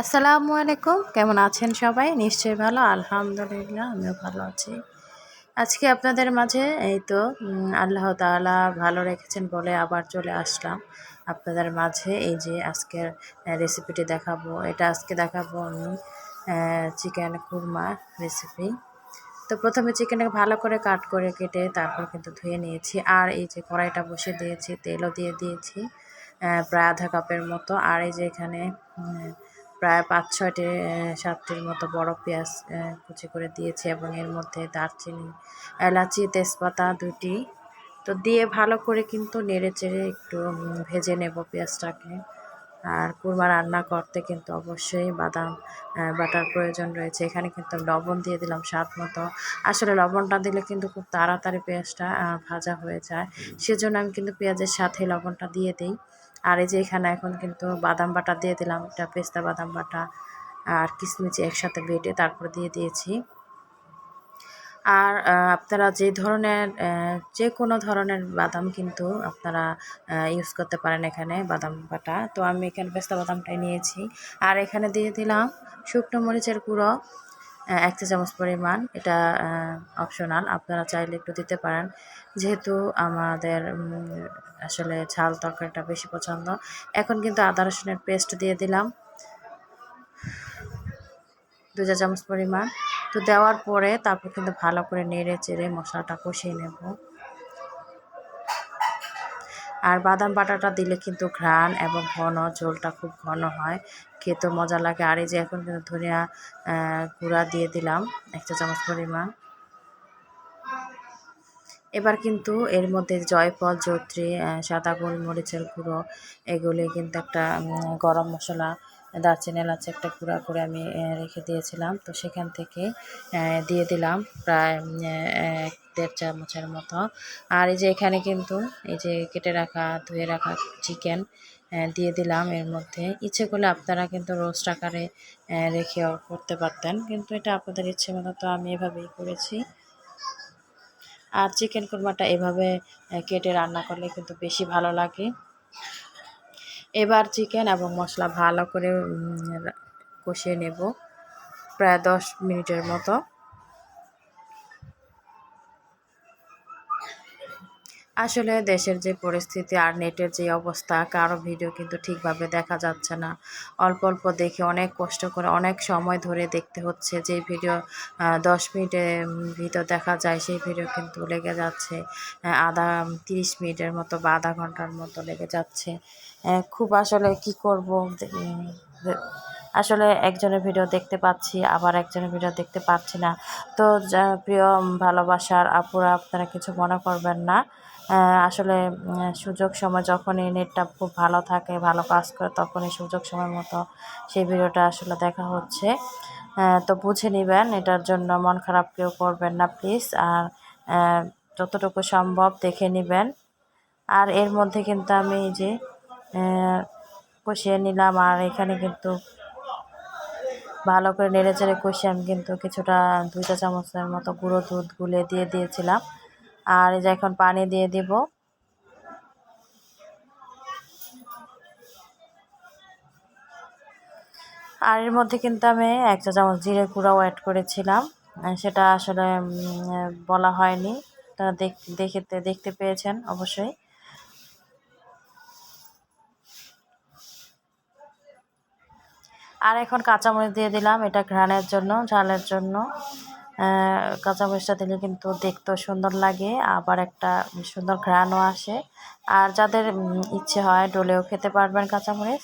আসসালামু আলাইকুম। কেমন আছেন সবাই? নিশ্চয়ই ভালো, আলহামদুলিল্লাহ, আমিও ভালো আছি। আজকে আপনাদের মাঝে এই তো আল্লাহ তাআলা ভালো রেখেছেন বলে আবার চলে আসলাম। আপনাদের মাঝে এই যে আজকের রেসিপিটি দেখাবো। এটা আজকে দেখাবো আমি চিকেন কুরমা রেসিপি তো প্রথমে চিকেনটাকে ভালো করে কাট করে কেটে তারপর কিন্তু ধুয়ে নিয়েছি। আর এই যে কড়াইটা বসে দিয়েছি, তেলও দিয়ে দিয়েছি প্রায় আধা কাপের মতো। আর এই যে এখানে প্রায় পাঁচ, ছয়টি সাতটির মতো বড় পেঁয়াজ কুচি করে দিয়েছি এবং এর মধ্যে দারচিনি, এলাচি, তেজপাতা দুটি তো দিয়ে ভালো করে কিন্তু নেড়ে চেড়ে একটু ভেজে নেব পেঁয়াজটাকে। আর কুরমা রান্না করতে কিন্তু অবশ্যই বাদাম বাটার প্রয়োজন রয়েছে। এখানে কিন্তু লবণ দিয়ে দিলাম স্বাদ মতো। আসলে লবণটা দিলে কিন্তু খুব তাড়াতাড়ি পেঁয়াজটা ভাজা হয়ে যায়। সেজন্য আমি কিন্তু পেঁয়াজের সাথে লবণটা দিয়ে দিই। আর এই যে এখানে এখন কিন্তু বাদাম বাটা দিয়ে দিলাম, এটা পেস্তা বাদাম বাটা আর কিশমিশ একসাথে বেটে তারপর দিয়ে দিয়েছি। আর আপনারা যে ধরনের যে কোনো ধরনের বাদাম কিন্তু আপনারা ইউজ করতে পারেন এখানে বাদাম বাটা। তো আমি এখানে পেস্তা বাদামটাই নিয়েছি। আর এখানে দিয়ে দিলাম শুকনো মরিচের গুঁড়ো। এক চা চামচ পরিমাণ। এটা অপশনাল আপনারা চাইলে একটু দিতে পারেন। যেহেতু আমাদের আসলে ঝাল তরকারিটা বেশি পছন্দ। এখন কিন্তু আদা রসুনের পেস্ট দিয়ে দিলাম। দু চা চামচ পরিমাণ। তো দেওয়ার পরে তারপর কিন্তু ভালো করে নেড়ে চেড়ে মশলাটা কষিয়ে নেব। আর বাদাম বাটাটা দিলে কিন্তু ঘ্রাণ এবং ঘন, ঝোলটা খুব ঘন হয়। খেতে মজা লাগে। আর এই যে এখন কিন্তু ধনিয়া গুঁড়া দিয়ে দিলাম এক চা চামচ পরিমাণ। এবার কিন্তু এর মধ্যে জয়ফল জত্রী সাদা গোলমরিচের গুঁড়ো, এগুলি কিন্তু একটা গরম মশলা দারচিনি এলাচি একটা গুঁড়া করে আমি রেখে দিয়েছিলাম। তো সেখান থেকে দিয়ে দিলাম প্রায় এক, দেড় চামচের মতো। আর এই যে এখানে কিন্তু, এই যে কেটে রাখা, ধুয়ে রাখা চিকেন দিয়ে দিলাম। এর মধ্যে ইচ্ছে করলে আপনারা কিন্তু রোস্ট আকারে রেখেও করতে পারতেন। কিন্তু এটা আপনাদের ইচ্ছে মতো তো আমি এভাবেই করেছি। আর চিকেন কুরমাটা এভাবে কেটে রান্না করলে কিন্তু বেশি ভালো লাগে। এবার চিকেন এবং মশলা ভালো করে কষিয়ে নেব প্রায় দশ মিনিটের মতো। আসলে দেশের যে পরিস্থিতি আর নেটের যে অবস্থা, কারও ভিডিও কিন্তু ঠিকভাবে দেখা যাচ্ছে না। অল্প অল্প দেখে অনেক কষ্ট করে অনেক সময় ধরে দেখতে হচ্ছে যে ভিডিও দশ মিনিটের ভিডিও দেখা যায় সেই ভিডিও কিন্তু লেগে যাচ্ছে আধা তিরিশ মিনিটের মতো বা আধা ঘণ্টার মতো লেগে যাচ্ছে। খুব আসলে কি করব? আসলে একজনের ভিডিও দেখতে পাচ্ছি, আবার একজনের ভিডিও দেখতে পাচ্ছি না। তো প্রিয় ভালোবাসার আপুরা, আপনারা কিছু মনে করবেন না। আসলে সুযোগ সময় যখনই নেটটা খুব ভালো থাকে, ভালো কাজ করে, তখনই সুযোগ সময় মতো সেই ভিডিওটা আসলে দেখা হচ্ছে। তো বুঝে নেবেন, এটার জন্য মন খারাপ কেউ করবেন না প্লিজ আর যতটুকু সম্ভব দেখে নেবেন। আর এর মধ্যে কিন্তু আমি এই যে কষিয়ে নিলাম, আর এখানে কিন্তু ভালো করে নেড়ে চেড়ে কষিয়ে আমি কিন্তু কিছুটা দুই চা চামচের মতো গুঁড়ো দুধ গুলে দিয়ে দিয়েছিলাম। আর এই যে এখন পানি দিয়ে দিব। আর এর মধ্যে কিন্তু আমি এক চা চামচ জিরে গুঁড়াও অ্যাড করেছিলাম। সেটা আসলে বলা হয়নি। তা দেখ- দেখতে দেখতে পেয়েছেন অবশ্যই। আর এখন কাঁচামরিচ দিয়ে দিলাম, এটা ঘ্রাণের জন্য, ঝালের জন্য। কাঁচামরিচটা দিলে কিন্তু দেখতেও সুন্দর লাগে, আবার একটা সুন্দর ঘ্রাণও আসে। আর যাদের ইচ্ছে হয় ডলেও খেতে পারবেন কাঁচামরিচ।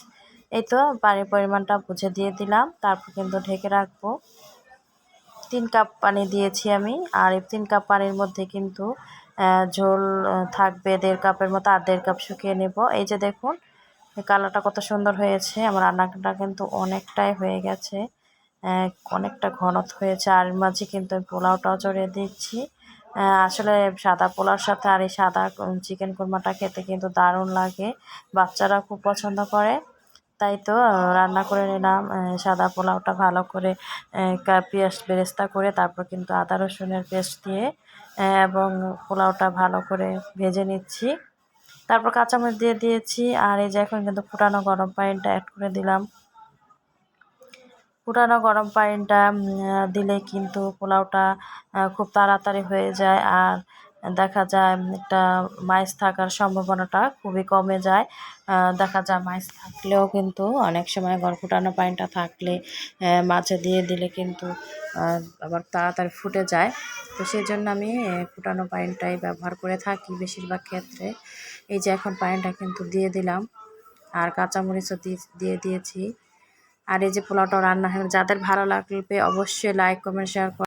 এই তো, পানির পরিমাণটা বুঝে দিয়ে দিলাম, তারপর কিন্তু ঢেকে রাখব। তিন কাপ পানি দিয়েছি আমি, আর এই তিন কাপ পানির মধ্যে কিন্তু ঝোল থাকবে দেড় কাপের মতো, আর দেড় কাপ শুকিয়ে নেব। এই যে দেখুন কালারটা কত সুন্দর হয়েছে। আমার রান্নাটা কিন্তু অনেকটাই হয়ে গেছে। অনেকটা ঘনত হয়েছে। আর মাঝে কিন্তু পোলাওটাও চড়িয়ে দিচ্ছি। আসলে সাদা পোলাওর সাথে আর এই সাদা চিকেন কোরমাটা খেতে কিন্তু দারুণ লাগে। বাচ্চারা খুব পছন্দ করে। তাই তো রান্না করে নিলাম। সাদা পোলাওটা ভালো করে পেঁয়াজ বেরেস্তা করে তারপর কিন্তু আদা রসুনের পেস্ট দিয়ে এবং পোলাওটা ভালো করে ভেজে নিচ্ছি। তারপর কাঁচামরিচ দিয়ে দিয়েছি, আর এই যে এখন কিন্তু ফুটানো গরম পানিটা অ্যাড করে দিলাম। ফুটানো গরম পানিটা দিলে কিন্তু পোলাওটা খুব তাড়াতাড়ি হয়ে যায়। আর দেখা যায় একটা মাইস থাকার সম্ভাবনাটা খুবই কমে যায়। দেখা যায় মাইস থাকলেও কিন্তু অনেক সময় গড় ফুটানো পানিটা থাকলে মাছে দিয়ে দিলে কিন্তু আবার তাড়াতাড়ি ফুটে যায়। তো সেই জন্য আমি ফুটানো পানিটাই ব্যবহার করে থাকি বেশিরভাগ ক্ষেত্রে। এই যে এখন পানিটা কিন্তু দিয়ে দিলাম, আর কাঁচামরিচও দিয়ে দিয়েছি। আর এই যে পোলাওটা রান্না হয়, যাদের ভালো লাগবে অবশ্যই লাইক কমেন্ট শেয়ার